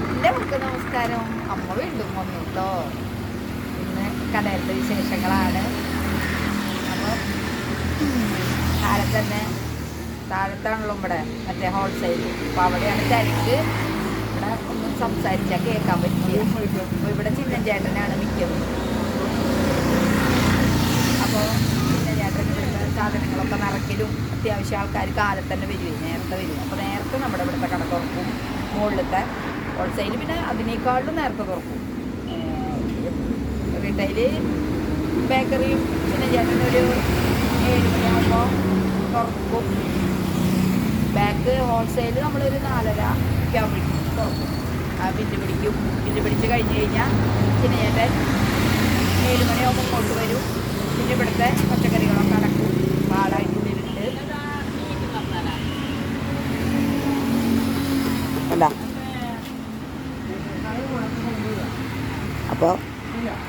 എല്ലാവർക്കും നമസ്കാരം. അമ്മ വീണ്ടും വന്നു കേട്ടോ ഇന്ന് കടയിലത്തെ വിശേഷങ്ങളാണ്. അപ്പോൾ കാലത്ത് തന്നെ താഴത്താണല്ലോ ഇവിടെ. മറ്റേ ഹോൾസെയിൽ അപ്പോൾ അവിടെയാണ് തിരക്ക് ഇവിടെ ഒന്നും സംസാരിച്ചാൽ കേൾക്കാൻ പറ്റില്ല. അപ്പോൾ ഇവിടെ ചിന്നൻ ചേട്ടനാണ് മിക്കത് അപ്പോൾ ചിന്നൻ ചേട്ടൻ സാധനങ്ങളൊക്കെ നിറയ്ക്കലും അത്യാവശ്യം ആൾക്കാർ കാലത്തന്നെ വരുവേ നേരത്തെ വരും. അപ്പോൾ നേരത്തെ നമ്മുടെ ഇവിടുത്തെ കട തുറക്കും. മുകളിലത്തെ ഹോൾസെയിൽ പിന്നെ അതിനേക്കാളും നേരത്തെ തുറക്കും. റീറ്റെയിൽ ബേക്കറിയും പിന്നെ ചേട്ടനൊരു ഏഴ് മണിയാകുമ്പോൾ തുറക്കും. ബാക്ക് ഹോൾസെയിൽ നമ്മളൊരു നാലര ആകുമ്പോഴേക്കും തുറക്കും. ആ പിന്നെ പിടിക്കും. പിന്നെ പിടിച്ച് കഴിഞ്ഞ് കഴിഞ്ഞാൽ പിന്നെ ചേട്ടൻ ഏഴ് മണിയാകുമ്പോൾ ഇങ്ങോട്ട് വരും. പിന്നെ ഇവിടുത്തെ പച്ചക്കറികളൊക്കെ അടക്കും പാടായിട്ടുള്ളിലുണ്ട് അല്ല അപ്പോൾ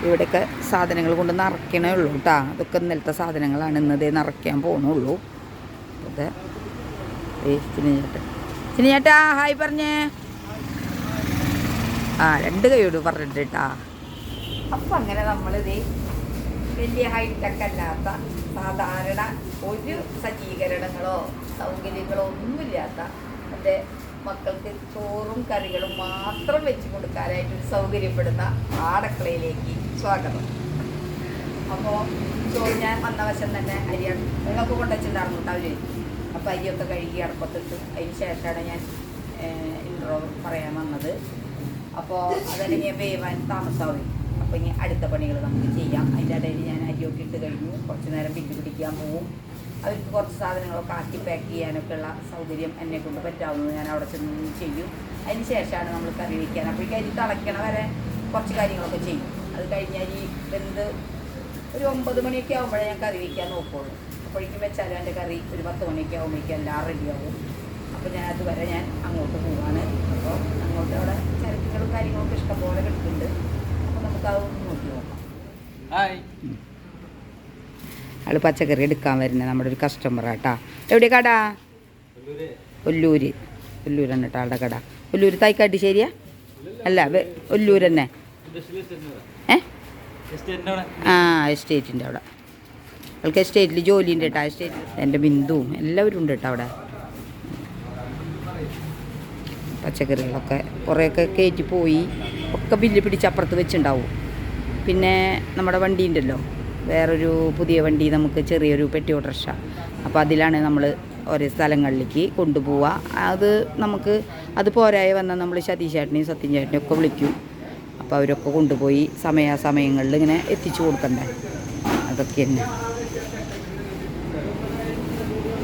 ഇവിടെയൊക്കെ സാധനങ്ങൾ കൊണ്ട് നിറയ്ക്കണേ ഉള്ളൂ കേട്ടോ അതൊക്കെ ഇന്നലത്തെ സാധനങ്ങളാണ്. ഇന്നതേ നിറയ്ക്കാൻ പോകണുള്ളൂ അതെ ഏ ചിനിയേട്ട ചിനിഞ്ഞേട്ടാ ഹായ് പറഞ്ഞേ. ആ രണ്ട് കൈയോട് പറഞ്ഞിട്ട് കേട്ടാ അപ്പം അങ്ങനെ നമ്മളിത് വലിയ ഹൈടെക് അല്ലാത്ത സാധാരണ ഒരു സജ്ജീകരണങ്ങളോ സൗകര്യങ്ങളോ ഒന്നുമില്ലാത്ത എന്റെ മക്കൾക്ക് ചോറും കറികളും മാത്രം വെച്ച് കൊടുക്കാനായിട്ട് സൗകര്യപ്പെടുന്ന ആടക്കളയിലേക്ക് സ്വാഗതം. അപ്പോൾ ചോറ് ഞാൻ വന്ന വശം തന്നെ അരി വെള്ളമൊക്കെ കൊണ്ടുവച്ചിട്ടുണ്ടായിരുന്നു അവർ അപ്പോൾ അരിയൊക്കെ കഴുകി അടുപ്പത്തിട്ട് അതിന് ശേഷമാണ് ഞാൻ ഇൻട്രോ പറയാൻ വന്നത്. അപ്പോൾ അതല്ലെങ്കിൽ വേവാൻ താമസമാവും അപ്പോൾ ഇനി അടുത്ത പണികൾ നമുക്ക് ചെയ്യാം. അതിന്റെ ഇടയിൽ ഞാൻ അരിയൊക്കെ ഇട്ട് കഴിഞ്ഞു. കുറച്ച് നേരം പിന്നെ പിടിക്കാൻ പോവും. അവർക്ക് കുറച്ച് സാധനങ്ങളൊക്കെ ആക്കി പാക്ക് ചെയ്യാനൊക്കെ ഉള്ള സൗകര്യം എന്നെ കൊണ്ട് പറ്റാവുന്നത് ഞാൻ അവിടെ ചെന്ന് ചെയ്യും. അതിന് ശേഷമാണ് നമ്മൾ കറി വയ്ക്കാൻ അപ്പോഴേക്കും അരി തിളയ്ക്കണ വരെ കുറച്ച് കാര്യങ്ങളൊക്കെ ചെയ്യും. അത് കഴിഞ്ഞാൽ ഈ വെന്ത് ഒരു ഒമ്പത് മണിയൊക്കെ ആകുമ്പോഴേ ഞാൻ കറി വയ്ക്കാൻ നോക്കുള്ളൂ. അപ്പോഴേക്കും വെച്ചാലും എന്റെ കറി ഒരു പത്ത് മണിയൊക്കെ ആകുമ്പോഴേക്കും എല്ലാം റെഡിയാവും അപ്പോൾ ഞാൻ അതുവരെ ഞാൻ അങ്ങോട്ട് പോവാണ്. അപ്പോൾ അങ്ങോട്ട് അവിടെ ചരക്കുകളും കാര്യങ്ങളൊക്കെ ഇഷ്ടംപോലെ കിട്ടുന്നുണ്ട് അപ്പോൾ നമുക്ക് അത് നോക്കി നോക്കാം. ഹായ് ആൾ പച്ചക്കറി എടുക്കാൻ വരുന്നത് നമ്മുടെ ഒരു കസ്റ്റമർ കേട്ടാ എവിടെ കട? ഒല്ലൂര്. ഒല്ലൂരാണ് കേട്ടോ ആളുടെ കട. ഒല്ലൂര് തൈക്കാട്ടി ശരിയാ? അല്ല ഒല്ലൂർ തന്നെ. ആ എസ്റ്റേറ്റിന്റെ അവിടെ. അവൾക്ക് എസ്റ്റേറ്റിൽ ജോലി ഉണ്ട് കേട്ടോ എസ്റ്റേറ്റിൽ എന്റെ ബിന്ദുവും എല്ലാവരും ഉണ്ട് കേട്ടോ അവിടെ. പച്ചക്കറികളൊക്കെ കുറേയൊക്കെ കയറ്റി പോയി. ഒക്കെ ബില്ല് പിടിച്ച് അപ്പുറത്ത് വെച്ചിട്ടുണ്ടാവും പിന്നെ നമ്മുടെ വണ്ടി ഉണ്ടല്ലോ വേറൊരു പുതിയ വണ്ടി നമുക്ക് ചെറിയൊരു പെട്ടി ഓട്ടർഷ അപ്പോൾ അതിലാണ് നമ്മൾ ഓരോ സ്ഥലങ്ങളിലേക്ക് കൊണ്ടുപോവുക അത് നമുക്ക് അത് പോരായി വന്നാൽ നമ്മൾ സതീഷ് ചേട്ടനെയും സത്യൻ ചേട്ടനെയും ഒക്കെ വിളിക്കും. അപ്പോൾ അവരൊക്കെ കൊണ്ടുപോയി സമയാസമയങ്ങളിൽ ഇങ്ങനെ എത്തിച്ചു കൊടുക്കണ്ടേ? അതൊക്കെ തന്നെ.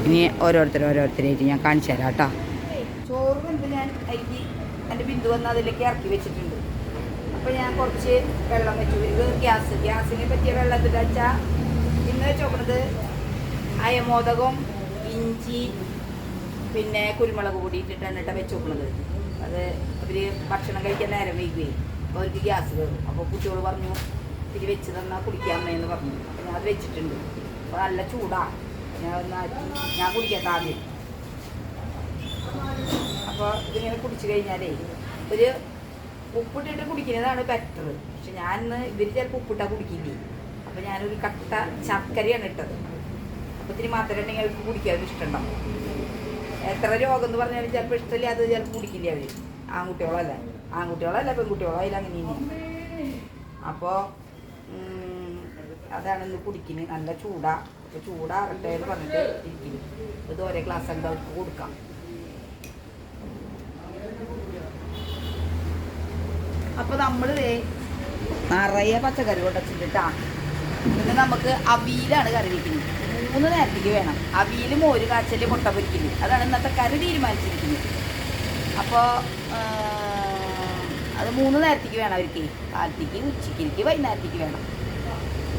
ഇനി ഓരോരുത്തർ ഓരോരുത്തരായിട്ട് ഞാൻ കാണിച്ചു തരാം കേട്ടോ. ചോറ് ഞാൻ അരിക്ക് എന്റെ ബിന്ദു വന്ന് അതിലേക്ക് ഇറക്കി വെച്ചിട്ടുണ്ട്. അപ്പോൾ ഞാൻ കുറച്ച് വെള്ളം വെച്ചു. ഇത് ഗ്യാസ്. ഗ്യാസിനെ പറ്റിയ വെള്ളത്തിൽ വെച്ചാൽ ഇന്ന് വെച്ചോക്കണത് അയമോദകം ഇഞ്ചി പിന്നെ കുരുമുളക് പൊടി ഇട്ടിട്ടാണ് കേട്ടോ അത് അവർ ഭക്ഷണം കഴിക്കാൻ നേരം വൈകുകയും അപ്പോൾ അവർക്ക് ഗ്യാസ് കയറും അപ്പോൾ കുട്ടിയോട് പറഞ്ഞു ഇത്തിരി വെച്ച് തന്നാൽ കുടിക്കാമെന്ന് പറഞ്ഞു. അപ്പോൾ ഞാൻ അത് വെച്ചിട്ടുണ്ട്. അപ്പോൾ നല്ല ചൂടാണ് ഞാൻ ഞാൻ കുടിക്കാം ആദ്യം. അപ്പോൾ ഇതിങ്ങനെ കുടിച്ചു കഴിഞ്ഞാലേ ഒരു ഉപ്പിട്ടിട്ട് കുടിക്കുന്നതാണ് ബെറ്റർ പക്ഷെ ഞാൻ ഇന്ന് ഇവർ ചിലപ്പോൾ ഉപ്പിട്ടാൽ കുടിക്കില്ലേ? അപ്പോൾ ഞാനൊരു കട്ട ശർക്കരയാണ് ഇട്ടത്. അപ്പോൾ ഇത്തിരി മാത്രമേ അവർക്ക് കുടിക്കാൻ ഇഷ്ടമുണ്ടാവും എത്ര രോഗം എന്ന് പറഞ്ഞാലും ചിലപ്പോൾ ഇഷ്ടമില്ല അത് ചിലപ്പോൾ കുടിക്കില്ല അവർ ആൺകുട്ടികളല്ല? ആൺകുട്ടികളല്ല പെൺകുട്ടികളോ? അതിൽ അങ്ങനെ തന്നെയാണ് അപ്പോൾ അതാണ് ഇന്ന് കുടിക്കുന്നത് നല്ല ചൂടാ. അപ്പോൾ ചൂടാറട്ടെ എന്ന് പറഞ്ഞിട്ട് ഇരിക്കുന്നു ഇത് ഓരോ ഗ്ലാസ് എന്താ അവർക്ക് കൊടുക്കാം. അപ്പോൾ നമ്മൾ നിറയെ പച്ചക്കറി കൊണ്ടുവച്ചിട്ടാ പിന്നെ നമുക്ക് അവിയിലാണ് കറി വയ്ക്കുന്നത് മൂന്ന് നേരത്തേക്ക് വേണം. അവിയിൽ മോര് കാച്ചൽ മുട്ട പൊരിക്കൽ. അതാണ് ഇന്നത്തെ കറി തീരുമാനിച്ചിരിക്കുന്നത്. അപ്പോൾ അത് മൂന്ന് നേരത്തേക്ക് വേണം അവർക്ക്. കാലത്തേക്ക് ഉച്ചയ്ക്ക് വൈകുന്നേരത്തേക്ക് വേണം.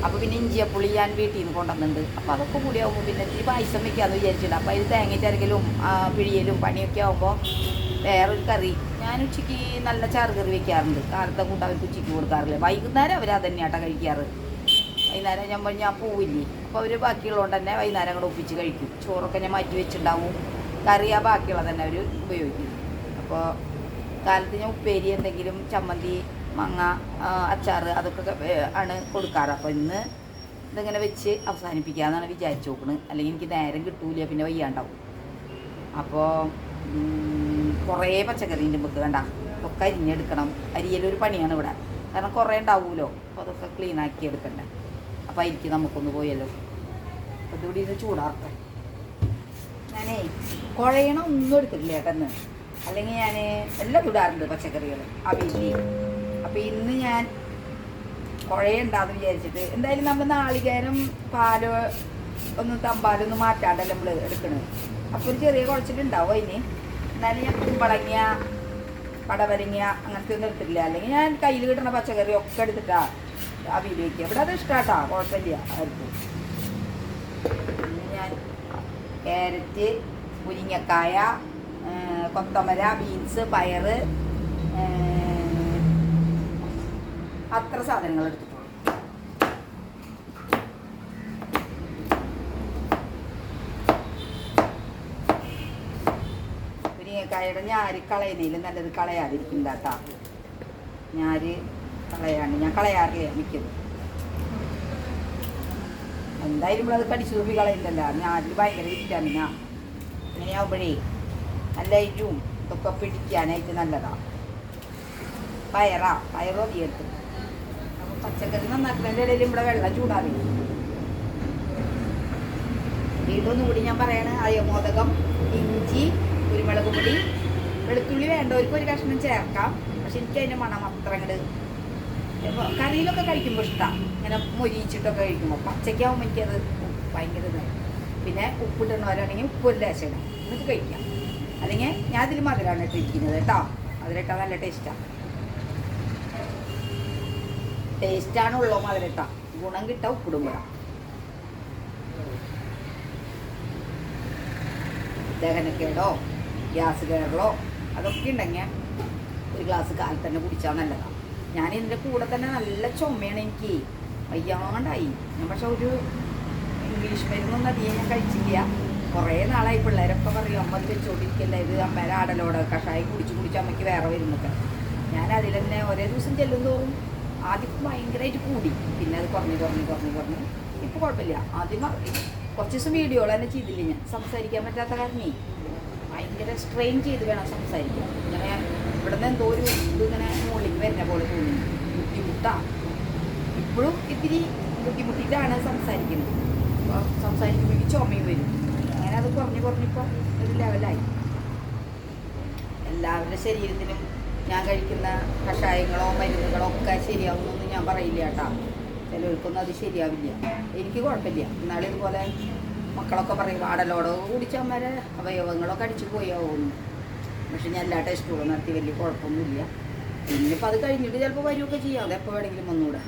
അപ്പോൾ പിന്നെ ഇഞ്ചിയപ്പുളി ഞാൻ വീട്ടിൽ നിന്ന് കൊണ്ടുവന്നിട്ടുണ്ട്. അപ്പോൾ അതൊക്കെ കൂടി ആകുമ്പോൾ പിന്നെ ഇത്തിരി പായസം വെക്കാമെന്ന് വിചാരിച്ചിട്ടുണ്ട്. അപ്പോൾ അതിൽ തേങ്ങ ചിരക്കലും പിഴിയലും പണിയൊക്കെ ആകുമ്പോൾ വേറൊരു കറി ഞാൻ ഉച്ചയ്ക്ക് നല്ല ചാറ് കറി വെക്കാറുണ്ട്. കാലത്തെ കൂട്ട് അവർക്ക് ഉച്ചയ്ക്ക് കൊടുക്കാറില്ല. വൈകുന്നേരം അവർ അത് തന്നെയാട്ടോ കഴിക്കാറ്. വൈകുന്നേരം ഞാൻ ഞാൻ പോവില്ലേ? അപ്പോൾ അവർ ബാക്കിയുള്ളതുകൊണ്ട് തന്നെ വൈകുന്നേരം അങ്ങോട്ട് ഒപ്പിച്ച് കഴിക്കും. ചോറൊക്കെ ഞാൻ മാറ്റി വെച്ചിട്ടുണ്ടാവും കറി ആ ബാക്കിയുള്ളത് തന്നെ അവർ ഉപയോഗിക്കും. അപ്പോൾ കാലത്ത് ഞാൻ ഉപ്പേരി എന്തെങ്കിലും ചമ്മന്തി മങ്ങ അച്ചാർ അതൊക്കെ ആണ് കൊടുക്കാറ്. അപ്പോൾ ഇന്ന് ഇതിങ്ങനെ വെച്ച് അവസാനിപ്പിക്കാമെന്നാണ് വിചാരിച്ചു നോക്കുന്നത് അല്ലെങ്കിൽ എനിക്ക് നേരം കിട്ടൂല പിന്നെ വയ്യാണ്ടാവും. അപ്പോൾ കുറേ പച്ചക്കറി ഉണ്ട് നമുക്ക് വേണ്ട ഒക്കെ അരിഞ്ഞെടുക്കണം. അരിയലൊരു പണിയാണ് ഇവിടെ. കാരണം കുറേ ഉണ്ടാവുമല്ലോ അപ്പോൾ അതൊക്കെ ക്ലീൻ ആക്കി എടുക്കണ്ടേ. അപ്പോൾ അരിക്ക് നമുക്കൊന്ന് പോയല്ലോ. അപ്പോൾ ഇതുകൂടി ഇത് ചൂടാക്കാം ഞാനേ കുഴയണ ഒന്നും എടുത്തിട്ടില്ല ഏട്ടന്ന് അല്ലെങ്കിൽ ഞാൻ എല്ലാം ചൂടാറുണ്ട് പച്ചക്കറികൾ അവിയലി അപ്പോൾ ഇന്ന് ഞാൻ കുഴയുണ്ടാന്ന് വിചാരിച്ചിട്ട് എന്തായാലും നമ്മൾ നാളികേരം പാലോ ഒന്ന് തമ്പാലൊന്നും മാറ്റാണ്ടല്ല നമ്മൾ എടുക്കണത്. അപ്പോൾ ഒരു ചെറിയ കുഴച്ചിട്ടുണ്ടാവും അതിന്. എന്നാലും ഞാൻ കുമ്പളങ്ങിയ പടവരങ്ങ അങ്ങനത്തെ ഒന്നും എടുത്തിട്ടില്ല. അല്ലെങ്കിൽ ഞാൻ കയ്യിൽ കിട്ടുന്ന പച്ചക്കറി ഒക്കെ എടുത്തിട്ടാ അവി വയ്ക്കുക ഇവിടെ അത് ഇഷ്ടാട്ടാ കുഴപ്പമില്ല ആർക്കും. ഞാൻ ക്യാരറ്റ് മുരിങ്ങക്കായ കൊത്തമര ബീൻസ് പയറ് അത്ര സാധനങ്ങൾ എടുത്തിട്ടുള്ളൂ മുരിങ്ങക്കായയുടെ ഞാര് കളയുന്നതിൽ നല്ലത് കളയാതിരിക്കും കേട്ടാ ഞാര് കളയാണ്. ഞാൻ കളയാറില്ല മിക്കതും. എന്തായാലും നമ്മളത് കടിച്ചു തൂപ്പി കളയുന്നല്ല ഞാരിൽ ഭയങ്കര വിറ്റാമിനാ. അങ്ങനെയാവുമ്പോഴേ നല്ല ഇരും ഇതൊക്കെ പിടിക്കാനായിട്ട് നല്ലതാ. പയറാ. പയറോ തീർത്ത് പച്ചക്കറി നന്നാക്കുന്നതിന്റെ ഇടയിൽ ഇവിടെ വെള്ളം ചൂടാറി വീണ്ടും ഒന്നുകൂടി ഞാൻ പറയാണ് അയമോദകം ഇഞ്ചി കുരുമുളക് പൊടി വെളുത്തുള്ളി വേണ്ടവർക്ക് ഒരു കഷ്ണം ചേർക്കാം. പക്ഷെ എനിക്ക് അതിന്റെ മണം അത്ര അങ്ങോട്ട് കറിയിലൊക്കെ കഴിക്കുമ്പോൾ ഇഷ്ടമാണ് ഇങ്ങനെ മൊരിയിച്ചിട്ടൊക്കെ കഴിക്കുമ്പോൾ പച്ചയ്ക്കാവുമ്പോൾ എനിക്കത് ഭയങ്കര ഇതായി പിന്നെ ഉപ്പിട്ടുന്നവരാണെങ്കിൽ ഉപ്പ് ഒരു ലേശം എന്നിട്ട് കഴിക്കാം. അല്ലെങ്കിൽ ഞാൻ ഇതിൽ മധുരമാണ് ഇട്ടിരിക്കുന്നത് കേട്ടോ. മധുരട്ട നല്ല ടേസ്റ്റാണ് ടേസ്റ്റാണ് ഉള്ളോ മധുരട്ട ഗുണം കിട്ടാ ഉപ്പിടുമ്പോഴാണ് ദഹനക്കേടോ? ഗ്യാസ് കയറലോ അതൊക്കെ ഉണ്ടെങ്കിൽ ഒരു ഗ്ലാസ് കാലിൽ തന്നെ കുടിച്ചാൽ നല്ലതാണ് ഞാൻ ഇതിന്റെ കൂടെ തന്നെ നല്ല ചുമയാണ് എനിക്ക്. വയ്യാണ്ടായി. ഞാൻ പക്ഷെ ഒരു ഇംഗ്ലീഷ് മരുന്നൊന്നും അധികം ഞാൻ കഴിച്ചില്ല. കുറേ നാളായി പിള്ളേരൊക്കെ പറയും അമ്മ വെച്ചോണ്ടിരിക്കല്ല ഇത് അമ്മേരെ ആടലോട് കഷായം കുടിച്ച് കുടിച്ച് അമ്മയ്ക്ക് വേറെ വരുന്നൊക്കെ. ഞാൻ അതിൽ തന്നെ ഒരേ ദിവസം ചെല്ലും തോറും ആദ്യം ഭയങ്കരമായിട്ട് കൂടി. പിന്നെ അത് കുറഞ്ഞ് കുറഞ്ഞ് കുറഞ്ഞ് കുറഞ്ഞ്. ഇപ്പോൾ കുഴപ്പമില്ല. ആദ്യം. കുറച്ച് ദിവസം വീഡിയോകൾ തന്നെ ചെയ്തില്ല ഞാൻ? സംസാരിക്കാൻ പറ്റാത്ത കാരണേ. ഭയങ്കര സ്ട്രെയിൻ ചെയ്ത് വേണം സംസാരിക്കാൻ. ഇങ്ങനെ ഇവിടുന്ന് എന്തോ ഒരു ഇതിങ്ങനെ മുകളിലേക്ക് വരുന്ന പോലെ തോന്നി. ബുദ്ധിമുട്ടാണ് ഇപ്പോഴും ഇത്തിരി ബുദ്ധിമുട്ടിയിട്ടാണ് സംസാരിക്കുന്നത്. അപ്പോൾ എനിക്ക് ചുമയും വരും. അങ്ങനെ അത് കുറഞ്ഞ് കുറഞ്ഞിപ്പോൾ ഒരു ലെവലായി എല്ലാവരുടെ ശരീരത്തിനും ഞാൻ കഴിക്കുന്ന കഷായങ്ങളോ മരുന്നുകളോ ഒക്കെ ശരിയാവുമെന്നൊന്നും ഞാൻ പറയില്ല കേട്ടോ. ചിലർക്കൊന്നും അത് ശരിയാവില്ല. എനിക്ക് കുഴപ്പമില്ല. എന്നാലും ഇതുപോലെ മക്കളൊക്കെ പറയും ആടലോടോ കുടിച്ചവന്മാരെ അവയവങ്ങളൊക്കെ അടിച്ചു പോയാവുന്നു പക്ഷെ ഞാൻ എല്ലാ ടെസ്റ്റുകളും നടത്തി വലിയ കുഴപ്പമൊന്നുമില്ല. പിന്നിപ്പോൾ അത് കഴിഞ്ഞിട്ട് ചിലപ്പോൾ വരികയൊക്കെ ചെയ്യാം അത് എപ്പോൾ വേണമെങ്കിലും വന്നുകൂടാ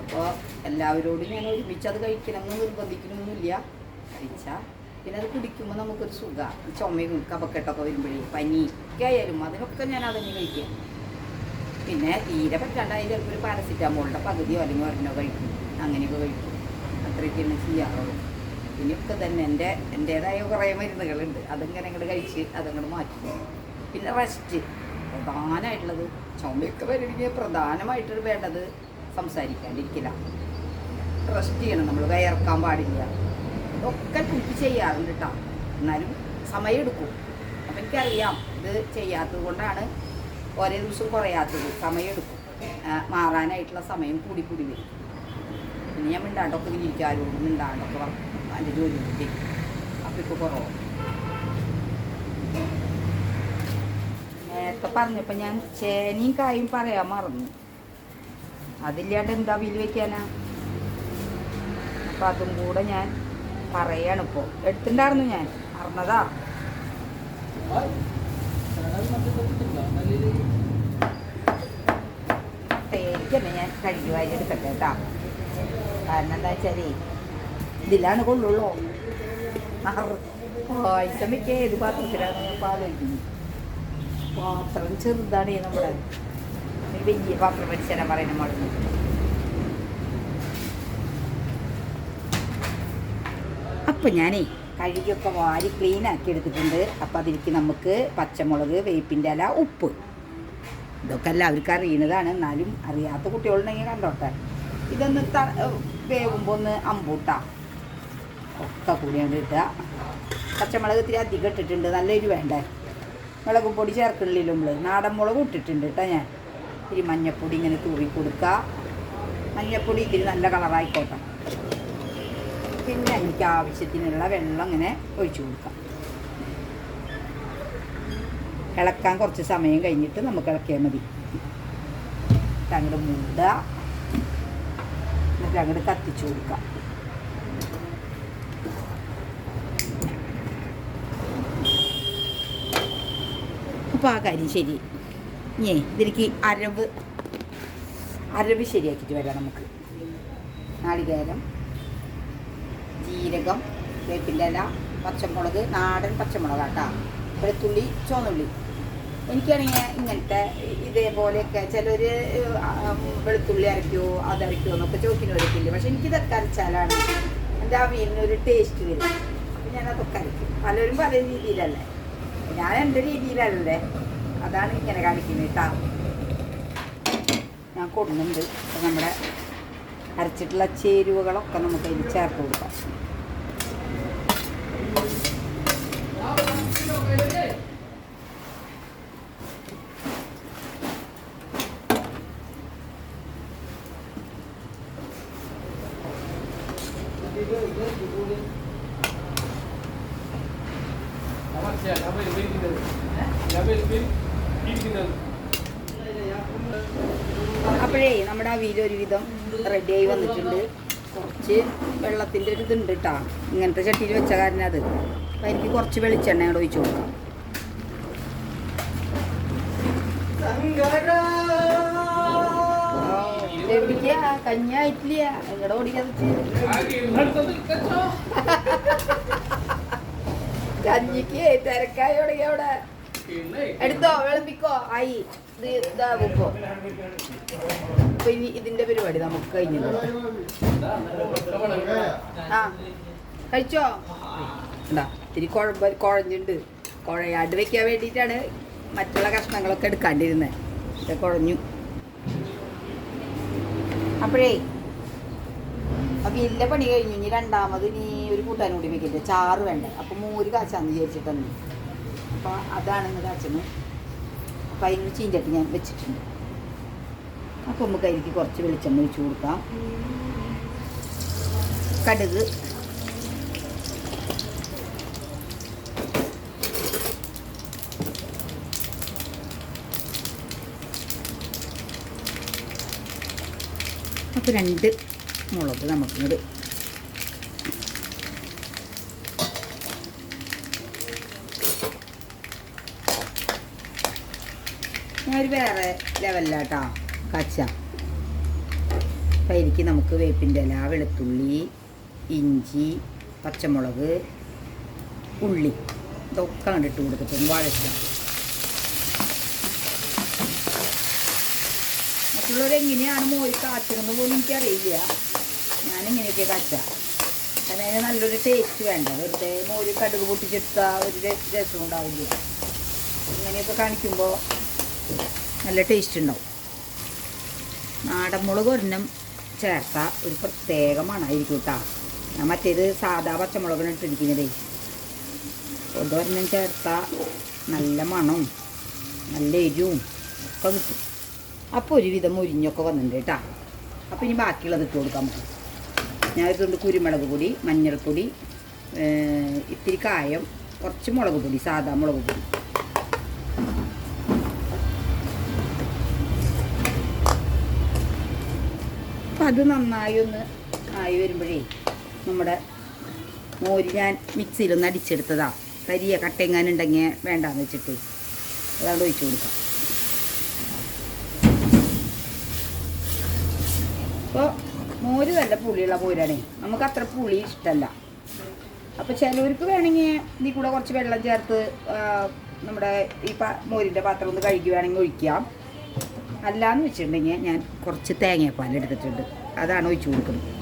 അപ്പോൾ എല്ലാവരോടും ഞാൻ ഒരുമിച്ച് അത് കഴിക്കണമെന്ന് നിർബന്ധിക്കണമൊന്നുമില്ല. കഴിച്ചാൽ പിന്നെ അത് കുടിക്കുമ്പോൾ നമുക്കൊരു സുഖമാണ് ചുമയും കപക്കെട്ടൊക്കെ വരുമ്പോഴേ പനി ഒക്കെ ആയാലും അതിനൊക്കെ ഞാൻ അതന്നെ കഴിക്കാം. പിന്നെ തീരെ പറ്റാണ്ടായി ചിലപ്പോൾ ഒരു പാരസിറ്റാമോളിന്റെ പകുതിയോ അല്ലെങ്കിൽ ഒരെണ്ണോ കഴിക്കും. അങ്ങനെയൊക്കെ കഴിക്കും. അത്രയൊക്കെയാണ് ചെയ്യാറുള്ളൂ ഇനിയൊക്കെ തന്നെ എന്റെ എന്റെതായ കുറേ മരുന്നുകളുണ്ട്. അതിങ്ങനെ ഇങ്ങോട്ട് കഴിച്ച് അതങ്ങോട്ട് മാറ്റി. പിന്നെ റെസ്റ്റ് പ്രധാനമായിട്ടുള്ളത് ചുമയൊക്കെ വരണമെങ്കിൽ പ്രധാനമായിട്ട് വേണ്ടത് സംസാരിക്കാണ്ടിരിക്കില്ല റെസ്റ്റ് ചെയ്യണം. നമ്മൾ വയർക്കാൻ പാടില്ല. ഇതൊക്കെ ട്രിപ്പ് ചെയ്യാറുണ്ട് കേട്ടോ എന്നാലും സമയമെടുക്കും അപ്പം എനിക്കറിയാം ഇത് ചെയ്യാത്തത് കൊണ്ടാണ് ഓരോ ദിവസം കുറയാത്തത് സമയമെടുക്കും മാറാനായിട്ടുള്ള സമയം കൂടി കൂടി വരും. പിന്നെ ഞാൻ മിണ്ടാണ്ടൊക്കെ ഇങ്ങനെ ഇരിക്കും മിണ്ടാണ്ടൊക്കെ പറഞ്ഞു എന്റെ ജോലി കിട്ടി അപ്പം ഇപ്പോൾ കുറവ്. നേരത്തെ പറഞ്ഞപ്പോൾ ഞാൻ ചേനയും കായും പറയാൻ മറന്നു. അതില്ലാണ്ട് എന്താ വിൽ വെക്കാനാ? അപ്പം അതും കൂടെ ഞാൻ പറയാണ് ഇപ്പോൾ എടുത്തിണ്ടായിരുന്നു ഞാൻ. അറിഞ്ഞതാ തേക്കന്നെ ഞാൻ കഴുകി വാരി എടുക്കട്ടെ കേട്ടാ. കാരണം എന്താ വെച്ചാലേ ഇതിലാണ് കൊള്ളുള്ളൂ. പായസം വെക്കുക ഏത് പാത്രത്തിലാണ് പാത്രം ചെറുതാണ് നമ്മുടെ വലിയ പാത്രം മനുഷ്യനെ പറയുന്ന നമ്മൾ അപ്പം ഞാനേ കഴുകിയൊക്കെ വാരി ക്ലീൻ ആക്കി എടുത്തിട്ടുണ്ട്. അപ്പം അതിലേക്ക് നമുക്ക് പച്ചമുളക് വേപ്പിന്റെ ഇല ഉപ്പ്. ഇതൊക്കെ എല്ലാവർക്കും അറിയുന്നതാണ്. എന്നാലും അറിയാത്ത കുട്ടികളുണ്ടെങ്കിൽ കണ്ടോട്ടെ. ഇതൊന്ന് വേവുമ്പോൾ ഒന്ന് അമ്പൂട്ട. ഒക്കെ കൂടി അങ്ങട് ഇട്ടുക പച്ചമുളക് ഇത്തിരി അധികം ഇട്ടിട്ടുണ്ട്. നല്ല വേണ്ടേ? മുളക് പൊടി ചേർക്കണില്ലല്ലോ നമ്മൾ നാടൻ മുളക് ഇട്ടിട്ടുണ്ട് കേട്ടോ ഞാൻ. ഇത്തിരി മഞ്ഞപ്പൊടി ഇങ്ങനെ തൂവി കൊടുക്കുക. മഞ്ഞപ്പൊടി ഇത്തിരി നല്ല കളറായിക്കോട്ടെ പിന്നെ എനിക്ക് ആവശ്യത്തിനുള്ള വെള്ളം ഇങ്ങനെ ഒഴിച്ചു കൊടുക്കാം. ഇളക്കാൻ കുറച്ച് സമയം കഴിഞ്ഞിട്ട് നമുക്ക് ഇളക്കിയാൽ മതി. അങ്ങോട്ട് മൂടുക. എന്നിട്ട് അങ്ങോട്ട് കത്തിച്ചു കൊടുക്കാം അപ്പോൾ ആ കാര്യം ശരി. ഇനി ഇതിലേക്ക് അരവ് അരവ് ശരിയാക്കിയിട്ട് വരാം നമുക്ക്. നാളികേരം ജീരകം വേപ്പിന്റെ ഇല പച്ചമുളക് നാടൻ പച്ചമുളക് കേട്ടോ വെളുത്തുള്ളി ചുവന്നുള്ളി. എനിക്കാണെങ്കിൽ ഇങ്ങനത്തെ ഇതേപോലെയൊക്കെ ചിലർ വെളുത്തുള്ളി അരയ്ക്കുമോ അതരയ്ക്കുമോ എന്നൊക്കെ ചോദിക്കുന്ന വരത്തില്ല പക്ഷെ എനിക്കിതൊക്കെ അരച്ചാലാണ് എന്റെ അവിയലിന് ഒരു ടേസ്റ്റ് വരും അപ്പം ഞാനതൊക്കെ അരയ്ക്കും. പലരും പല രീതിയിലല്ലേ. ഞാൻ എന്റെ രീതിയിലല്ലേ? അതാണ് ഇങ്ങനെ കാണിക്കുന്നത് കേട്ടോ. ഞാൻ കൊടുക്കുന്നുണ്ട്. അപ്പം നമ്മുടെ അരച്ചിട്ടുള്ള ചേരുവകളൊക്കെ നമുക്ക് അതിൽ ചേർത്ത് കൊടുക്കാം അപ്പോഴേ നമ്മുടെ അവിയൽ ഒരുവിധം റെഡിയായി വന്നിട്ടുണ്ട് കുറച്ച് വെള്ളത്തിന്റെ ഒരു ഇതുണ്ട് കേട്ടോ ഇങ്ങനത്തെ ചട്ടിയിൽ വെച്ച കാരണം അത്. അപ്പം എനിക്ക് കുറച്ച് വെളിച്ചെണ്ണ ഇവിടെ ഒഴിച്ചു കൊടുക്കാം. കഞ്ഞായിട്ടില്ല എങ്ങടെ ഓടിക്കാതെ കഞ്ഞിക്ക് തിരക്കായി അവിടെ. എടുത്തോ വിളമ്പിക്കോ ആയി. ഇത് ഇതാവുമ്പോ അപ്പൊ ഇനി ഇതിന്റെ പരിപാടി നമുക്ക് കഴിഞ്ഞു. ആ കഴിച്ചോ? എന്താ ഇത്തിരി കുഴമ്പ കുഴഞ്ഞുണ്ട്. കുഴയാണ്ട് വെക്കാൻ വേണ്ടിയിട്ടാണ് മറ്റുള്ള കഷ്ണങ്ങളൊക്കെ എടുക്കാണ്ടിരുന്നത് കുഴഞ്ഞു. അപ്പോഴേ അപ്പൊ ഇല്ല പണി കഴിഞ്ഞു. ഇനി രണ്ടാമത് ഇനി ഒരു കൂട്ടാൻ കൂടി വെക്കില്ല ചാറ് വേണ്ട? അപ്പൊ മൂര് കാച്ചാന്ന് വിചാരിച്ചിട്ടെന്ന് അപ്പൊ അതാണെന്ന് കാച്ചണ് അപ്പൊ അതിനൊരു ചീഞ്ചട്ടി ഞാൻ വെച്ചിട്ടുണ്ട്. അപ്പൊ നമുക്ക് അതിലേക്ക് കുറച്ച് വെളിച്ചെണ്ണ ഒഴിച്ചു കൊടുക്കാം. കടുക്. അപ്പോൾ രണ്ട് മുളക് നമുക്കിങ്ങോട്ട് ഞാനൊരു വേറെ ലെവലിലാട്ടോ കച്ച. അപ്പം എനിക്ക് നമുക്ക് വേപ്പിന്റെ ഇല വെളുത്തുള്ളി ഇഞ്ചി പച്ചമുളക് ഉള്ളി ഇതൊക്കെ കണ്ടിട്ട് കൊടുത്തിട്ടുണ്ട് വഴറ്റുക മറ്റുള്ളവരെങ്ങനെയാണ് മോര് കാച്ചണമെന്ന് പോലും എനിക്കറിയില്ല. ഞാനിങ്ങനെയൊക്കെ കാച്ചാം. കാരണം അതിന് നല്ലൊരു ടേസ്റ്റ് വേണ്ട. വെറുതെ മോര് കടുക് പൊട്ടിച്ചെടുത്ത ഒരു രസം ഉണ്ടാവില്ല. ഇങ്ങനെയൊക്കെ കാണിക്കുമ്പോൾ നല്ല ടേസ്റ്റ് ഉണ്ടാവും. നാടൻ മുളക് ഒരെണ്ണം ചേർത്ത ഒരു പ്രത്യേക മണമായിരിക്കും കേട്ടോ ഞാൻ മറ്റേത് സാധാ പച്ചമുളകാണ് ഇട്ടിരിക്കുന്നതേ. ഒതൊരെണ്ണം ചേർത്ത നല്ല മണവും നല്ല എരിവും ഒക്കെ കിട്ടും. അപ്പോൾ ഒരുവിധം മുരിഞ്ഞൊക്കെ വന്നിട്ടുണ്ട് കേട്ടോ അപ്പോൾ ഇനി ബാക്കിയുള്ളത് ഇട്ട് കൊടുക്കാം നമുക്ക്. ഞാൻ ഇതുകൊണ്ട് കുരുമുളക് പൊടി മഞ്ഞൾപ്പൊടി ഇത്തിരി കായം കുറച്ച് മുളക് പൊടി സാധാ മുളക് പൊടി. അത് നന്നായി ഒന്ന് ആയി വരുമ്പോഴേ നമ്മുടെ മോര് ഞാൻ മിക്സിയിലൊന്ന് അടിച്ചെടുത്തതാ. കരിയ കട്ടെങ്ങാനുണ്ടെങ്കിൽ വേണ്ടാന്ന് വെച്ചിട്ട്. അതുകൊണ്ട് ഒഴിച്ചു കൊടുക്കാം. അപ്പോൾ മോര് നല്ല പുളിയുള്ള മോരാണേ. നമുക്ക് അത്ര പുളി ഇഷ്ടമല്ല അപ്പോൾ ചിലവർക്ക് വേണമെങ്കിൽ ഇതിൽ കൂടെ കുറച്ച് വെള്ളം ചേർത്ത് നമ്മുടെ ഈ മോരിന്റെ പാത്രം ഒന്ന് കഴുകി വേണമെങ്കിൽ ഒഴിക്കാം. അല്ലാന്ന് വെച്ചിട്ടുണ്ടെങ്കിൽ ഞാൻ കുറച്ച് തേങ്ങാപ്പാൽ എടുത്തിട്ടുണ്ട്. അതാണ് ഒഴിച്ചു കൊടുക്കുന്നത്.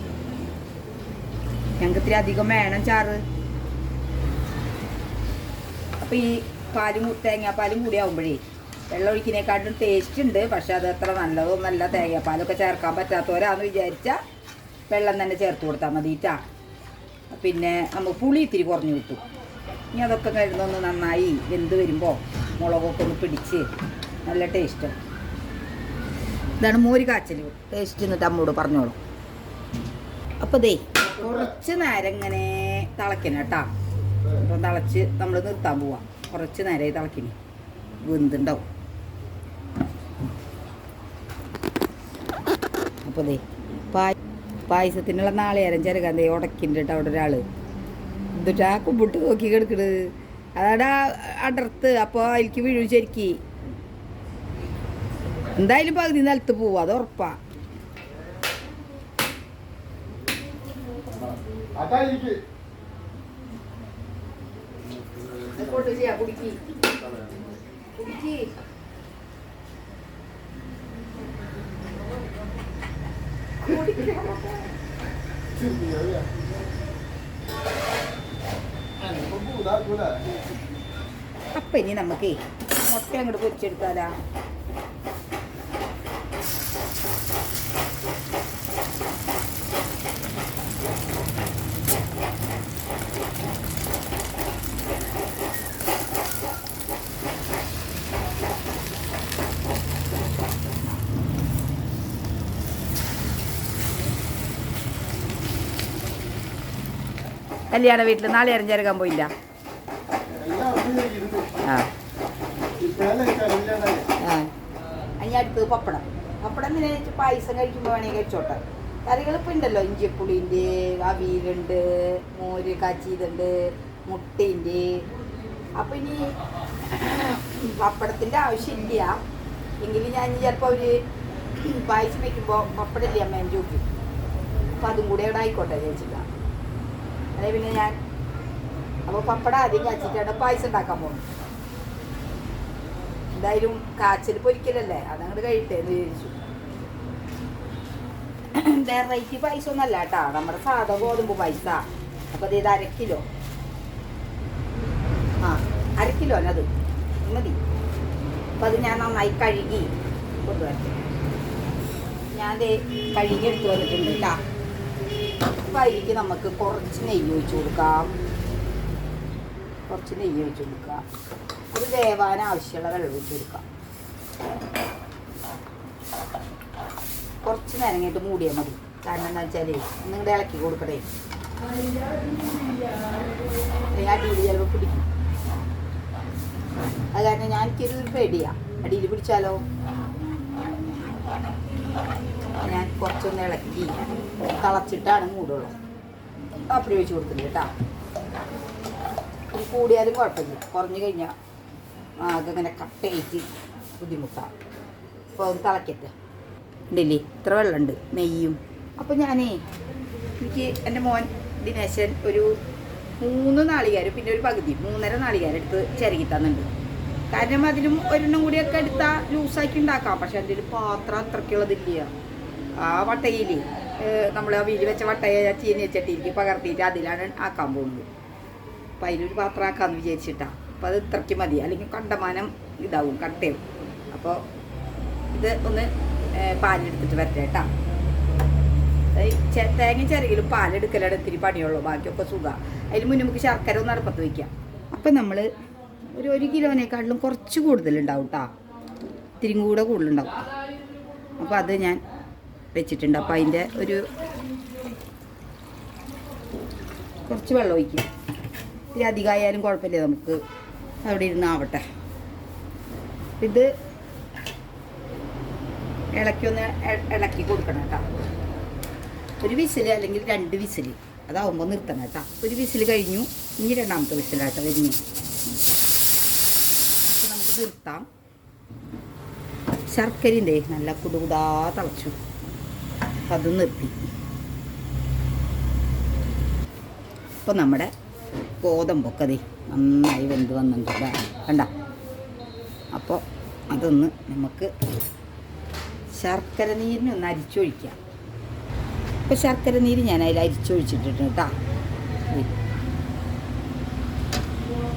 ഞങ്ങൾക്ക് ഇത്തിരി അധികം വേണം ചാറ്. അപ്പോൾ ഈ പാലും തേങ്ങാപ്പാലും കൂടി ആകുമ്പോഴേ വെള്ളം ഒഴിക്കുന്നതിനെക്കാട്ടും ടേസ്റ്റ് ഉണ്ട്. പക്ഷെ അത് അത്ര നല്ല തേങ്ങാപ്പാലൊക്കെ ചേർക്കാൻ പറ്റാത്തവരാന്ന് വിചാരിച്ചാൽ വെള്ളം തന്നെ ചേർത്ത് കൊടുത്താൽ മതിയിട്ടാ പിന്നെ നമുക്ക് പുളി ഇത്തിരി കുറഞ്ഞു കിട്ടും. ഇനി അതൊക്കെ കഴിഞ്ഞൊന്ന് നന്നായി വെന്ത് വരുമ്പോൾ മുളകൊക്കെ ഒന്ന് പിടിച്ച് നല്ല ടേസ്റ്റ് ഇതാണ് മോര് കാച്ചൽ ടേസ്റ്റ് എന്നിട്ട് അമ്മോട് പറഞ്ഞോളൂ. അപ്പോൾ ദേ കുറച്ച് നേരം ഇങ്ങനെ തിളക്കണം കേട്ടാ. അപ്പം തിളച്ച് നമ്മൾ നിർത്താൻ പോവാം. കുറച്ച് നേരമായി തിളക്കിന് വെന്തുണ്ടാവും. അപ്പോൾ ദേ പായ പായസത്തിനുള്ള നാളെയാരം ചെറുക്കാൻ ദേ ഉടക്കിന്റെ അവിടെ ഒരാൾ എന്നിട്ടാ കുമ്പിട്ട് നോക്കി കിടക്കണ്. അതാടാ അടർത്ത്. അപ്പോൾ അതിലേക്ക് വീഴും ശരിക്ക്. എന്തായാലും പകുതി നിലത്ത് പോവും അത് ഉറപ്പാ. അപ്പൊ ഇനി നമുക്ക് മുട്ട അങ്ങോട്ട് പൊരിച്ചെടുത്താലാ. കല്യാണ വീട്ടിൽ നാളെ അരഞ്ചേരക്കാൻ പോയില്ല. ആ. ആ. അടുത്തത് പപ്പടം. പപ്പടം എന്തിനാ പായസം കഴിക്കുമ്പോൾ വേണമെങ്കിൽ കഴിച്ചോട്ടെ. കറികൾ ഇപ്പം ഉണ്ടല്ലോ ഇഞ്ചിപ്പുളിന്റെ അവിയലുണ്ട് മോര് കാച്ചിയതുണ്ട് മുട്ടയുണ്ട് അപ്പം ഇനി പപ്പടത്തിന്റെ ആവശ്യമില്ല. എങ്കിലും ഞാൻ ചിലപ്പോൾ അവർ പായസം വയ്ക്കുമ്പോൾ പപ്പടമില്ലേ അമ്മേനെ ചോദിക്കും അപ്പം അതും കൂടെ അവിടെ ആയിക്കോട്ടെ ചോദിച്ചില്ല അല്ലെ പിന്നെ ഞാൻ അപ്പോൾ പപ്പടം ആദ്യം കാച്ചിട്ടാണ് പായസം ഉണ്ടാക്കാൻ പോകുന്നത് എന്തായാലും കാച്ചിൽ പൊരിക്കലല്ലേ? അതങ്ങോട്ട് കഴിട്ടേ എന്ന് വിചാരിച്ചു. വെറൈറ്റി പൈസ ഒന്നല്ല കേട്ടാ. നമ്മുടെ സാധാ ഗോതമ്പ് പൈസ അപ്പൊ അതേത് അര കിലോ. ആ അര കിലോ അല്ല അത്. മതി. അപ്പൊ അത് ഞാൻ നന്നായി കഴുകി കൊണ്ടുവരട്ടെ. ഞാൻ കഴുകി എടുത്തു വന്നിട്ടുണ്ട് കേട്ടാ. അപ്പൊ അതിലേക്ക് നമുക്ക് കുറച്ച് നെയ്യ് ഒഴിച്ച് കൊടുക്കാം. കുറച്ച് നെയ്യ് ഒഴിച്ച് കൊടുക്കുക അത് വേവാൻ ആവശ്യമുള്ള വെള്ളം ഒഴിച്ചു കൊടുക്കാം. കുറച്ച് നേരം കഴിഞ്ഞിട്ട് മൂടിയാൽ മതി. കാരണം എന്താ വെച്ചാൽ നിങ്ങളുടെ ഇളക്കി കൊടുക്കണേ. അടിയിൽ ചിലപ്പോൾ പിടിക്കും. അത് കാരണം ഞാൻ എനിക്കൊരു പേടിയാണ് പേടിയാ. അടിയിൽ പിടിച്ചാലോ? ഞാൻ കുറച്ചൊന്ന് ഇളക്കി തിളച്ചിട്ടാണ് മൂടുള്ളൂ. അപ്പം ഒഴിച്ച് കൊടുക്കുന്നത് കേട്ടോ. കൂടിയാലും കുഴപ്പമില്ല. കുറഞ്ഞു കഴിഞ്ഞാൽ ആകെ ഇങ്ങനെ കട്ടയായിട്ട് ബുദ്ധിമുട്ടാണ് അപ്പോൾ അത് തിളക്കട്ടെ. ഉണ്ടല്ലേ? ഇത്ര വെള്ളമുണ്ട്. നെയ്യും. അപ്പോൾ ഞാനേ എനിക്ക് എന്റെ മോൻ ദിനേശൻ ഒരു മൂന്ന് നാളികാരും പിന്നെ ഒരു പകുതി മൂന്നര നാളികാരെടുത്ത് ചിരകി തന്നിട്ടുണ്ട് കാരണം അതിലും ഒരെണ്ണം കൂടിയൊക്കെ എടുത്താൽ ലൂസാക്കി ഉണ്ടാക്കാം. പക്ഷെ ഒരു പാത്രം അത്രയ്ക്കുള്ളതില്ല ആ വട്ടയിൽ നമ്മൾ ആ വീൽ വെച്ച വട്ടയ ചീനി വെച്ചിട്ടിരിക്കും പകർത്തിയിട്ട് അതിലാണ് ആക്കാൻ പോകുന്നത്. അപ്പം അതിലൊരു പാത്രം ആക്കാമെന്ന് വിചാരിച്ചിട്ടാണ് അപ്പോൾ അത് ഇത്രയ്ക്ക് മതി. അല്ലെങ്കിൽ കണ്ടമാനം ഇതാവും കട്ടയും അപ്പോൾ ഇത് ഒന്ന് പാലെടുത്തിട്ട് വരട്ടെ കേട്ടോ. തേങ്ങ ചിരകിലും പാലെടുക്കലാണ് ഇത്തിരി പണിയുള്ളൂ. ബാക്കിയൊക്കെ സുഖമാണ് അതിന് മുന്നേ നമുക്ക് ശർക്കര ഒന്ന് അടുപ്പത്ത് വയ്ക്കാം അപ്പം നമ്മൾ ഒരു ഒരു കിലോനേക്കാട്ടിലും കുറച്ച് കൂടുതലുണ്ടാവും കേട്ടോ ഇത്തിരി കൂടെ കൂടുതലുണ്ടാവും. അപ്പോൾ അത് ഞാൻ വെച്ചിട്ടുണ്ട്. അപ്പോൾ അതിന്റെ ഒരു കുറച്ച് വെള്ളം ഒഴിക്കും. ഇത്തിരി അധികമായാലും കുഴപ്പമില്ല. നമുക്ക് അവിടെ ഇരുന്ന് ആവട്ടെ. ഇത് ഇളക്കി ഒന്ന് ഇളക്കി കൊടുക്കണം കേട്ടോ ഒരു വിസിൽ അല്ലെങ്കിൽ രണ്ട് വിസിൽ അതാവുമ്പോൾ നിർത്തണം കേട്ടോ ഒരു വിസിൽ കഴിഞ്ഞു. ഇനി രണ്ടാമത്തെ വിസിലാട്ടോ വരുന്നു. നിർത്താം. ശർക്കരന്റെ നല്ല കുടുകുടാ തിളച്ചു. അത് നിർത്തി. അപ്പോൾ നമ്മുടെ ഗോതമ്പൊക്കെ നന്നായി വെന്ത് വന്നിട്ടുണ്ട് കണ്ട? അപ്പോൾ അതൊന്ന് നമുക്ക് ശർക്കര നീരിന് ഒന്ന് അരിച്ചൊഴിക്കാം. ഇപ്പോൾ ശർക്കര നീര് ഞാൻ അതിൽ അരിച്ചൊഴിച്ചിട്ടിട്ടുണ്ട് കേട്ടോ.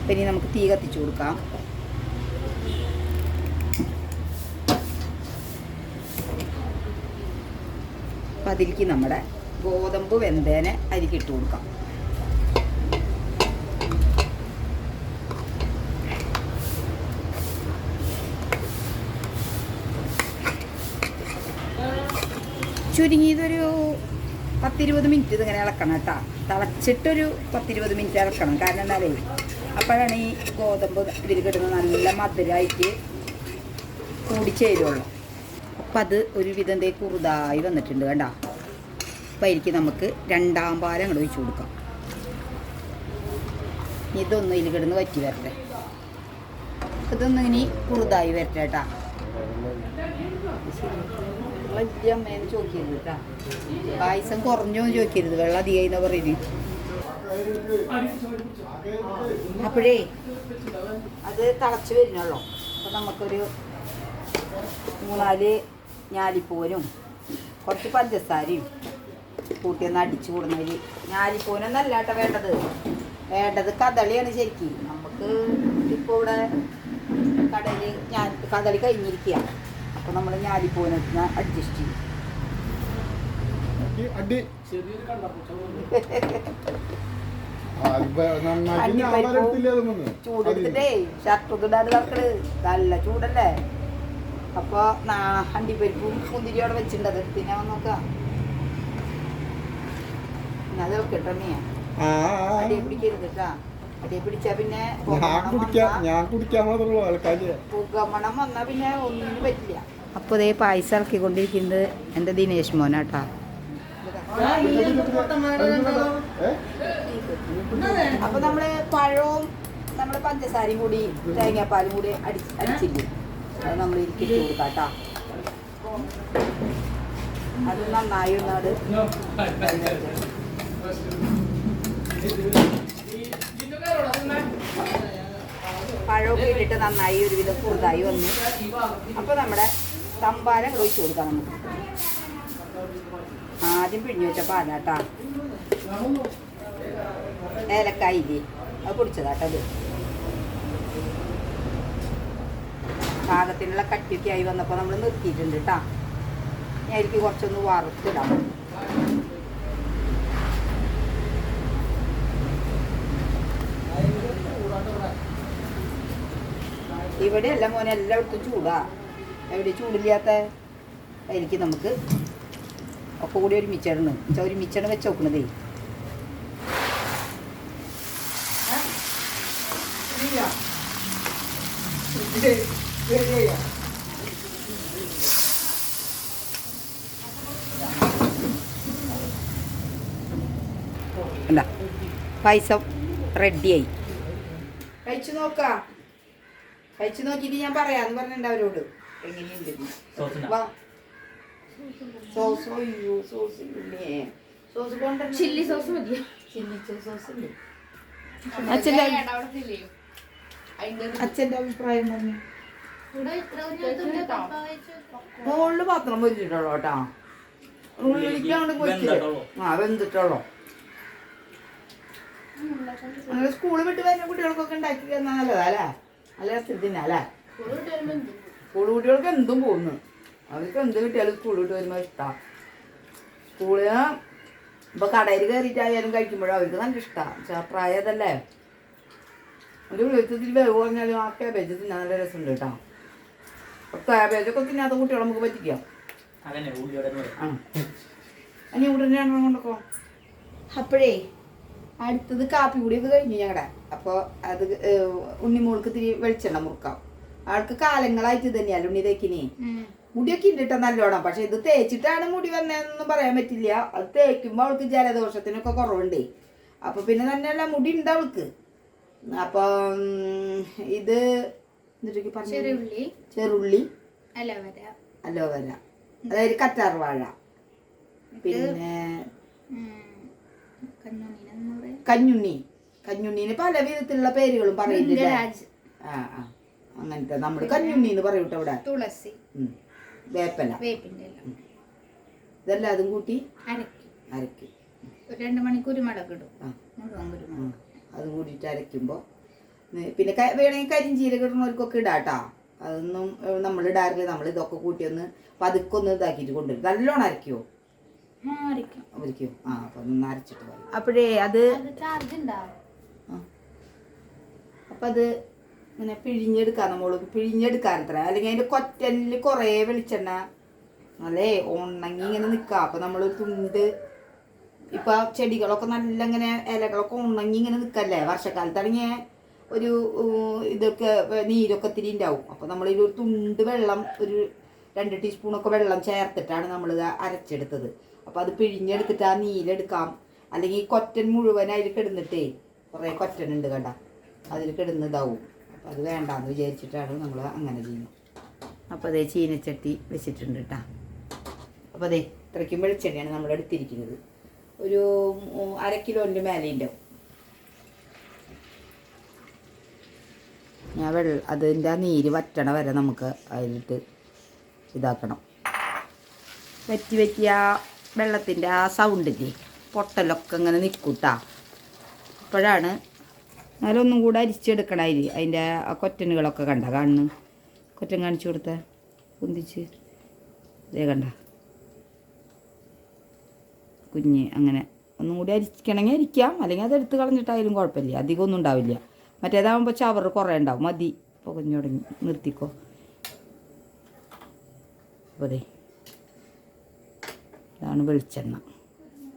പിന്നെ നമുക്ക് തീ കത്തിച്ചു കൊടുക്കാം. അപ്പം അതിലേക്ക് നമ്മുടെ ഗോതമ്പ് വെന്തേനെ അരിക്കിട്ട് കൊടുക്കാം. ചുരുങ്ങിയതൊരു പത്തിരുപത് മിനിറ്റ് ഇതിങ്ങനെ ഇളക്കണം കേട്ടോ. തിളച്ചിട്ടൊരു പത്തിരുപത് മിനിറ്റ് ഇളക്കണം. കാരണം എന്നാലേ അപ്പോഴാണ് ഈ ഗോതമ്പ് ഇതിൽ കിട്ടുന്നത് നല്ല മധുരമായിട്ട് കൂടിച്ചേരുള്ളൂ. അപ്പം അത് ഒരു വിധം ദേ കുറുതായി വന്നിട്ടുണ്ട് കണ്ടോ. അപ്പം അതിലേക്ക് നമുക്ക് രണ്ടാം പാലം അങ്ങോട്ട് ഒഴിച്ചു കൊടുക്കാം. ഇതൊന്നും ഇതിൽ കിടന്ന് വറ്റി വരട്ടെ. ഇതൊന്നും ഇനി കുറുതായി വരട്ടെ കേട്ടാ. പായസം കുറഞ്ഞോ ചോദിക്കരുത് വെള്ളം എന്നാ പറയുന്നത് അപ്പോഴേ അത് തിളച്ച് വരുന്നുള്ളൂ അപ്പോൾ നമുക്കൊരു മൂന്നാൽ ഞാലിപ്പൂവനും കുറച്ച് പഞ്ചസാരയും കൂട്ടിയൊന്ന് അടിച്ചു കൂടുന്നതിൽ ഞാലിപ്പൂവനൊന്നല്ല കേട്ടോ വേണ്ടത്. വേണ്ടത് കദളിയാണ് ശരിക്ക്. നമുക്ക് ഇപ്പോൾ ഇവിടെ കടയിൽ ഞാൻ കദളി കഴിഞ്ഞിരിക്കുക അപ്പോൾ നമ്മൾ ഞാലിപ്പൂവനത്തിന് അഡ്ജസ്റ്റ് ചെയ്യും? ചൂടെടുത്തിട്ടേ ഷർട്ട് ഇടാണ്ട് കിടക്കണ് നല്ല ചൂടല്ലേ? അപ്പൊ അണ്ടിപ്പരിപ്പും മുന്തിരി അവിടെ വെച്ചിട്ടുണ്ടത് പിന്നെ നോക്കാം. അത് വെക്കട്ടെ നീ? ആ, ആ, ആ. അടിയെ പിടിക്കരുത് കേട്ടാ. അടിയെ പിടിച്ചാ പിന്നെ ഞാൻ പുകമണം കുടിക്കാൻ മാത്രമേ ആൾക്കാര്. പുകമണം വന്നാ പിന്നെ ഒന്നിനും പറ്റില്ല. അപ്പൊ ഇതേ പായസം ഇറക്കിക്കൊണ്ടിരിക്കുന്നത് എന്റെ ദിനേശ് മോനാട്ടാ? അപ്പൊ നമ്മൾ പഴവും നമ്മൾ പഞ്ചസാരയും കൂടി തേങ്ങാപ്പാലും കൂടി അടി അടിച്ചില്ലേ? അത് നമ്മൾ ഇരിക്കിട്ട് കേട്ടോ അത് നന്നായി ഒന്നത് പഴമൊക്കെ ഇട്ടിട്ട് നന്നായി ഒരു വിധം കുറുതായി വന്നു. അപ്പൊ നമ്മുടെ തമ്പാരം ഒഴിച്ചു കൊടുക്കാം നമുക്ക്. ആദ്യം പിഴിഞ്ഞു വെച്ച പാലാട്ടാ. ഏലക്കായില്ലേ? അത് പൊടിച്ചതാട്ടത് പാകത്തിനുള്ള കട്ടിയൊക്കെ ആയി വന്നപ്പോൾ നമ്മൾ നിർത്തിയിട്ടുണ്ട് കേട്ടാ ഞാൻ എനിക്ക് കുറച്ചൊന്ന് വറുത്തിടാം. ഇവിടെ അല്ല മോനെ എല്ലായിടത്തും ചൂടാ. എവിടെ ചൂടില്ലാത്ത എനിക്ക് നമുക്ക് ഒക്കെ കൂടി ഒരുമിച്ചാണ് വെച്ചാൽ ഒരുമിച്ചാണ് വെച്ച് നോക്കണതേ അല്ല പായസം റെഡിയായി കഴിച്ചു നോക്കാം. കഴിച്ചു നോക്കിയിട്ട് ഞാൻ പറയാന്ന് പറഞ്ഞിട്ടുണ്ട് അവരോട്. എങ്ങനെയുണ്ട്. ചില്ലി സോസ് മതിയോ? ചില്ലി സോസ് അച്ഛന്റെ അഭിപ്രായം പറഞ്ഞു? മുകളിൽ പാത്രം പൊരിച്ചിട്ടുള്ളൂ കേട്ടാ. ഉള്ളിലേക്കാണ് പൊരിച്ചത്. ആ വെന്തിട്ടുള്ളൂ. അങ്ങനെ സ്കൂളിൽ വിട്ട് വരുന്ന കുട്ടികൾക്കൊക്കെ ഉണ്ടാക്കി തന്നാൽ നല്ലതാ അല്ലേ? നല്ല രസത്തിൽ തിന്നാ അല്ലേ സ്കൂൾ കുട്ടികൾക്ക് എന്തും പോകുന്നു അവർക്ക് എന്ത് കിട്ടിയാലും സ്കൂൾ വിട്ട് വരുമ്പോൾ ഇഷ്ടമാണ് സ്കൂളിൽ ഇപ്പൊ കടയിൽ കയറിയിട്ടായാലും കഴിക്കുമ്പോഴും അവർക്ക് നല്ല ഇഷ്ടമാണ് പ്രായതല്ലേ ഒരു വെളിച്ചത്തിൽ വേവ് പറഞ്ഞാലും ആ കാബേജ് തിന്നാൻ നല്ല രസമുണ്ട് കേട്ടോ. കാബേജൊക്കെ തിന്നാത്ത കുട്ടികളെ നമുക്ക് പറ്റിക്കാം. ഇനി ഉടനെ കൊണ്ടൊക്കെ? അപ്പോഴേ അടുത്തത് കാപ്പി കൂടി കൂടിയൊക്കെ കഴിഞ്ഞു ഞങ്ങളുടെ അപ്പോൾ അത് ഉണ്ണി ഉണ്ണിമോൾക്ക് തിരി വെളിച്ചെണ്ണ മുറുക്കാം. ആൾക്ക് കാലങ്ങളായിട്ട് തന്നെയല്ല ഉണ്ണി തേക്കിനെ. മുടിയൊക്കെ ഉണ്ട് കേട്ടോ നല്ലോണം പക്ഷെ ഇത് തേച്ചിട്ടാണ് മുടി വന്നതെന്നൊന്നും പറയാൻ പറ്റില്ല. അത് തേക്കുമ്പോൾ അവൾക്ക് ജലദോഷത്തിനൊക്കെ കുറവുണ്ട്. അപ്പൊ പിന്നെ തന്നെയല്ല മുടി ഉണ്ട് അവൾക്ക്. അപ്പം ഇത് ചെറിയുള്ളി ചെറുള്ളി. അലോവര അലോവര അതായത് കറ്റാർ വാഴ. പിന്നെ കഞ്ഞുണ്ണി. കഞ്ഞുണ്ണീന് പല വിധത്തിലുള്ള പേരുകളും പറയുന്നില്ല ആ ആ. അങ്ങനത്തെ നമ്മൾ കഞ്ഞുണ്ണി എന്ന് പറയൂട്ടോ ഇവിടെ. തുളസി. വേപ്പല. ഇതെല്ലാം അതും കൂട്ടി അരക്കി. രണ്ട് മണിക്കൂർ മുളകിടും. അത് കൂടിയിട്ട് അരയ്ക്കുമ്പോൾ പിന്നെ വേണമെങ്കിൽ കരിഞ്ചീരക ഇടുന്നവർക്കൊക്കെ ഇടാട്ടാ. അതൊന്നും നമ്മൾ ഇടാറില്ല. നമ്മൾ ഇതൊക്കെ കൂട്ടി ഒന്ന് പതുക്കെ ഒന്ന് ഇതാക്കിയിട്ട് കൊണ്ടുവരും. നല്ലോണം അരക്കോ മാറിക്കും ആ അപ്പൊ ഒന്ന് അരച്ചിട്ട് പോയി അപ്പോഴേ അത് അത് ചാർജ് ഉണ്ടാവും. അപ്പം അത് ഇങ്ങനെ പിഴിഞ്ഞെടുക്കാൻ നമ്മൾ പിഴിഞ്ഞെടുക്കാൻ അത്ര അല്ലെങ്കിൽ അതിന്റെ കൊറ്റൽ കുറേ വെളിച്ചെണ്ണ അല്ലേ ഉണങ്ങി ഇങ്ങനെ നിൽക്കാം അപ്പൊ നമ്മൾ തുണ്ട് ഇപ്പൊ ചെടികളൊക്കെ നല്ല ഇങ്ങനെ ഇലകളൊക്കെ ഉണങ്ങി ഇങ്ങനെ നിൽക്കല്ലേ വർഷക്കാലത്താണെങ്കിൽ ഒരു ഇതൊക്കെ നീരൊക്കെ ഇത്തിരി ഉണ്ടാവും. അപ്പോൾ നമ്മളിൽ ഒരു തുണ്ട് വെള്ളം ഒരു രണ്ട് ടീസ്പൂണൊക്കെ വെള്ളം ചേർത്തിട്ടാണ് നമ്മൾ അരച്ചെടുത്തത്. അപ്പോൾ അത് പിഴിഞ്ഞെടുത്തിട്ട് ആ നീരെടുക്കാം. അല്ലെങ്കിൽ കൊറ്റൻ മുഴുവൻ അതിൽ കിടന്നിട്ടേ കുറേ കൊറ്റൻ ഉണ്ട് കണ്ട? അതിൽ കിടന്നിതാവും. അപ്പോൾ അത് വേണ്ടാന്ന് വിചാരിച്ചിട്ടാണ് നമ്മൾ അങ്ങനെ ചെയ്യുന്നത്. അപ്പോൾ അതേ ചീനച്ചട്ടി വെച്ചിട്ടുണ്ട് കേട്ടോ അപ്പോൾ അതെ ഇത്രയ്ക്കും വെളിച്ചെണ്ണയാണ് നമ്മൾ എടുത്തിരിക്കുന്നത് ഒരു അര കിലോന്റെ മേലെ ഉണ്ടാവും. ഞാൻ വെള്ള അതിന്റെ ആ നീര് വറ്റണ വരെ നമുക്ക് അതിലിട്ട് ഇതാക്കണം. വറ്റി വറ്റിയ വെള്ളത്തിന്റെ ആ സൗണ്ടില്ലേ പൊട്ടലൊക്കെ ഇങ്ങനെ നിൽക്കൂട്ടാ അപ്പോഴാണ് എന്നാലൊന്നും കൂടെ അരിച്ചെടുക്കണം അതിൽ അതിന്റെ ആ കൊറ്റനുകളൊക്കെ കണ്ട കാണുന്നു കൊറ്റൻ കാണിച്ചു കൊടുത്ത കുന്തിച്ച് ഇതേ കണ്ട. കുഞ്ഞ് അങ്ങനെ ഒന്നും കൂടി അരിക്കണമെങ്കിൽ അരിക്കാം അല്ലെങ്കിൽ അത് എടുത്ത് കളഞ്ഞിട്ടായാലും കുഴപ്പമില്ല അധികം ഒന്നും ഉണ്ടാവില്ല. മറ്റേതാകുമ്പോൾ ചവർ കുറേ ഉണ്ടാവും. മതി. പുകഞ്ഞു തുടങ്ങി. നിർത്തിക്കോ. അപ്പോൾ ദേ. ഇതാണ് വെളിച്ചെണ്ണ.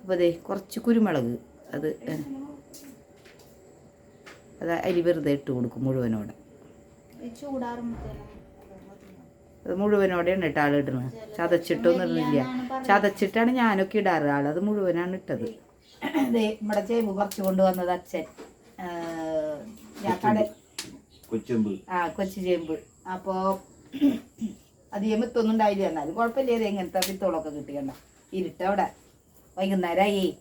അപ്പോൾ ദേ കുറച്ച് കുരുമുളക്. അത് അത് അരി വെറുതെ ഇട്ട് കൊടുക്കും മുഴുവനോടെ. അത് മുഴുവനോടെയാണ് ഇട്ട് ആളിടുന്നത് ചതച്ചിട്ടൊന്നും ഇടുന്നില്ല ചതച്ചിട്ടാണ് ഞാനൊക്കെ ഇടാറ്. ആൾ അത് മുഴുവനാണ് ഇട്ടത്. ഇവിടെ ചേമ്പ് പറിച്ചു കൊണ്ടുവന്നത് അച്ഛൻ. ആ, കൊച്ചു ചേമ്പ്. അപ്പോ അത് വിത്തൊന്നും ഉണ്ടായില്ല. എന്നാലും കുഴപ്പമില്ല. എങ്ങനത്തെ വിത്തോളൊക്കെ കിട്ടിയണ്ട ഇരുട്ടവിടെ വൈകുന്നേരമായി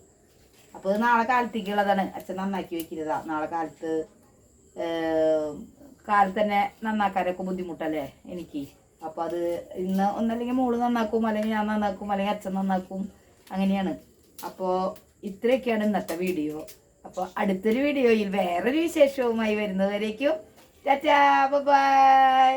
അപ്പോൾ നാളെ കാലത്തേക്കുള്ളതാണ്. അച്ഛൻ നന്നാക്കി വെക്കുന്നതാ. നാളെ കാലത്ത് കാലത്ത് തന്നെ നന്നാക്കാനൊക്കെ ബുദ്ധിമുട്ടല്ലേ എനിക്ക്. അപ്പോൾ അത് ഇന്ന് ഒന്നല്ലെങ്കിൽ മോൾ നന്നാക്കും അല്ലെങ്കിൽ ഞാൻ നന്നാക്കും അല്ലെങ്കിൽ അച്ഛൻ നന്നാക്കും. അങ്ങനെയാണ്. അപ്പോൾ ഇത്രയൊക്കെയാണ് ഇന്നത്തെ വീഡിയോ. അപ്പോൾ അടുത്തൊരു വീഡിയോയിൽ വേറൊരു വിശേഷവുമായി വരുന്നതുവരേക്കും ടാറ്റാ ബൈ.